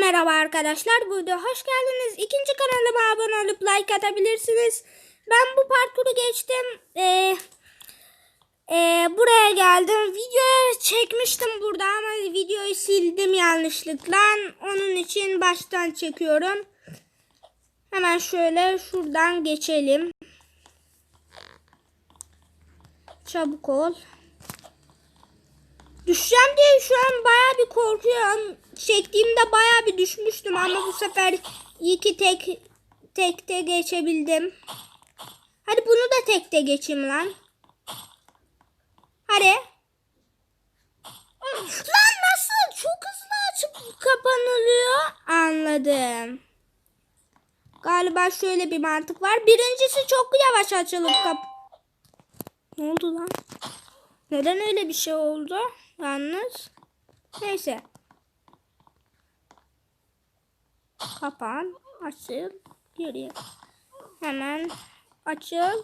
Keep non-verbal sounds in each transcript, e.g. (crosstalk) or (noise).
Merhaba arkadaşlar. Burada hoş geldiniz. İkinci kanalıma abone olup like atabilirsiniz. Ben bu parkuru geçtim. Ee, ee, buraya geldim. Video çekmiştim burada ama videoyu sildim yanlışlıkla. Onun için baştan çekiyorum. Hemen şöyle şuradan geçelim. Çabuk ol. Düşeceğim diye şu an baya bir korkuyorum. Çektiğimde baya bir düşmüştüm ama bu sefer iki tek tekte geçebildim. Hadi bunu da tekte geçeyim lan. Hadi. Lan nasıl? Çok hızlı açıp kapanılıyor. Anladım. Galiba şöyle bir mantık var. Birincisi çok yavaş açılıp kap... Ne oldu lan? Neden öyle bir şey oldu? Yalnız. Neyse. Kapan. Açıl. Geriye. Hemen açıl.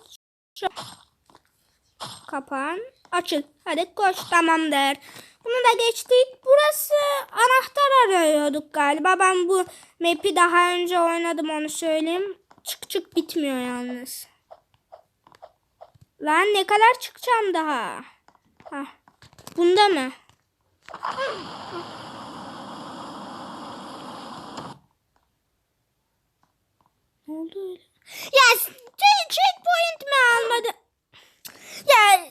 Kapan. Açıl. Hadi koş. Tamamdır. Bunu da geçtik. Burası anahtar arıyorduk galiba. Ben bu map'i daha önce oynadım onu söyleyeyim. Çık çık bitmiyor yalnız. Lan ne kadar çıkacağım daha? Hah. Bunda mı? Oldu öyle? Ya check- checkpoint mi almadı? Ya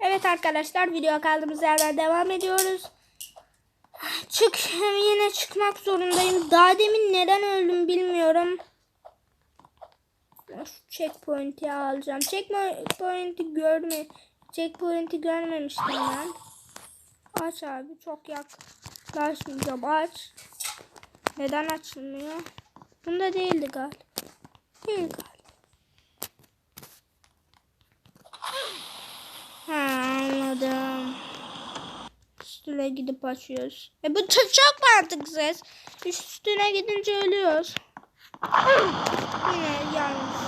Evet arkadaşlar video kaldığımız yerden devam ediyoruz. Çık yine çıkmak zorundayım. Daha demin neden öldüm bilmiyorum. Şu checkpoint'i alacağım. Checkpoint'i görme. Checkpoint'i görmemiştim ben. Aç abi çok yaklaşmayacağım. Aç. Neden açılmıyor? Bunda değildi galiba. Değil galiba. Ha anladım. Üstüne gidip açıyoruz. E bu çok mantıksız. Üstüne gidince ölüyoruz. Yine yanlış.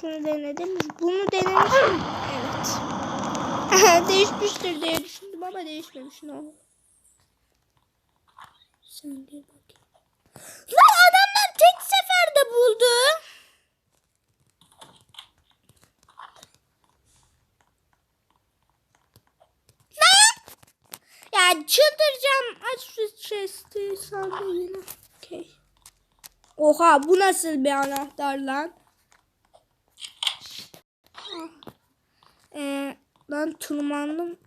Şunu denedim. Bunu denemişim. Evet. (laughs) Değişmiştir diye düşündüm ama değişmemiş ne oldu? Sen gel bakayım. Lan adamlar tek seferde buldu. Lan! Ya çıldıracağım. Aç şu chest'i sandalyeyi. Okey. Oha bu nasıl bir anahtar lan? Ah. Ee, ben tırmandım.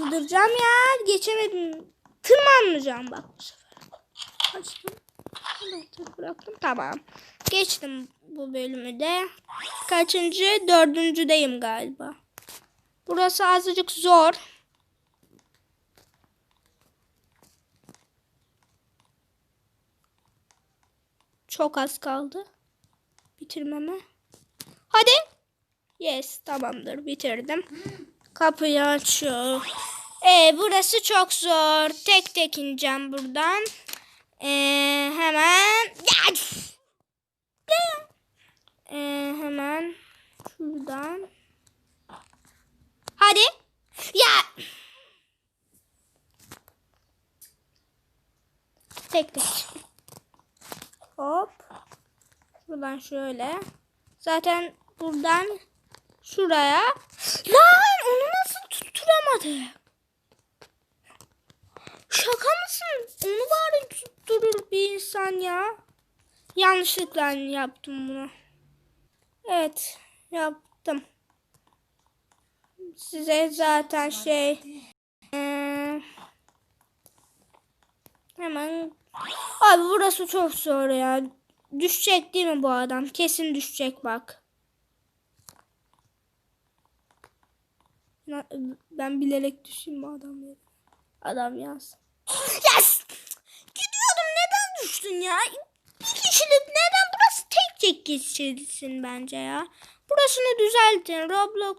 Çıldıracağım ya. Geçemedim. Tırmanmayacağım bak bu sefer. Açtım. Bıraktım. Tamam. Geçtim bu bölümü de. Kaçıncı? Dördüncüdeyim galiba. Burası azıcık zor. Çok az kaldı. Bitirmeme. Hadi. Yes tamamdır bitirdim. Kapıyı açıyor. Ee, burası çok zor. Tek tek ineceğim buradan. Ee, hemen. Ee, hemen şuradan. Hadi. Ya. Tek tek. Hop. Buradan şöyle. Zaten buradan şuraya. Lan onu nasıl tutturamadı? Bir insan ya. Yanlışlıkla yaptım bunu. Evet yaptım. Size zaten şey eee, hemen abi burası çok zor ya. Düşecek değil mi bu adam? Kesin düşecek bak. Ben bilerek düşeyim bu adam. Adam yaz. Yes! Gidiyordum neden düştün ya? Bir kişilik neden burası geçilsin bence ya. Burasını düzeltin Roblox.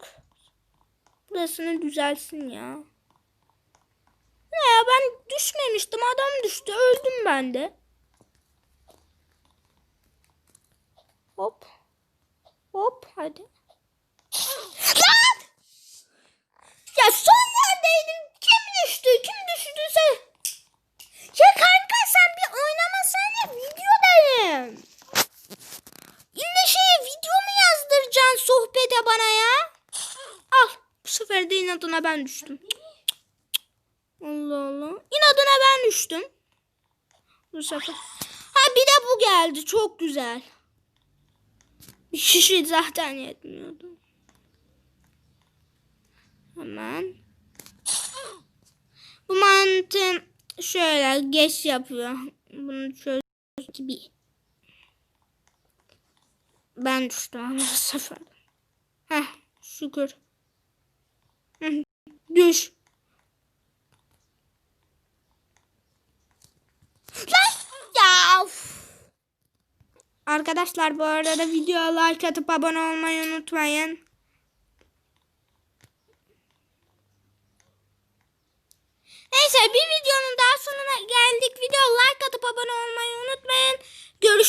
Burasını düzelsin ya. Ne ya ben düşmemiştim adam düştü öldüm ben de. Hop. Hop hadi. sefer. Ya kanka sen bir oynamasana videodayım. İlle şeye video mu yazdıracaksın sohbete bana ya? Al bu sefer de inadına ben düştüm. Allah Allah. İnadına ben düştüm. Bu sefer. Ha bir de bu geldi. Çok güzel. Bir kişi zaten yetmiyordu. Hemen. Bu mantığın şöyle geç yapıyor. Bunu çöz bir. Ben düştüm bu sefer. Heh şükür. Düş. Lan ya. Arkadaşlar bu arada videoya like atıp abone olmayı unutmayın. Neyse bir videonun daha sonuna geldik. Video like atıp abone olmayı unutmayın. Görüşürüz.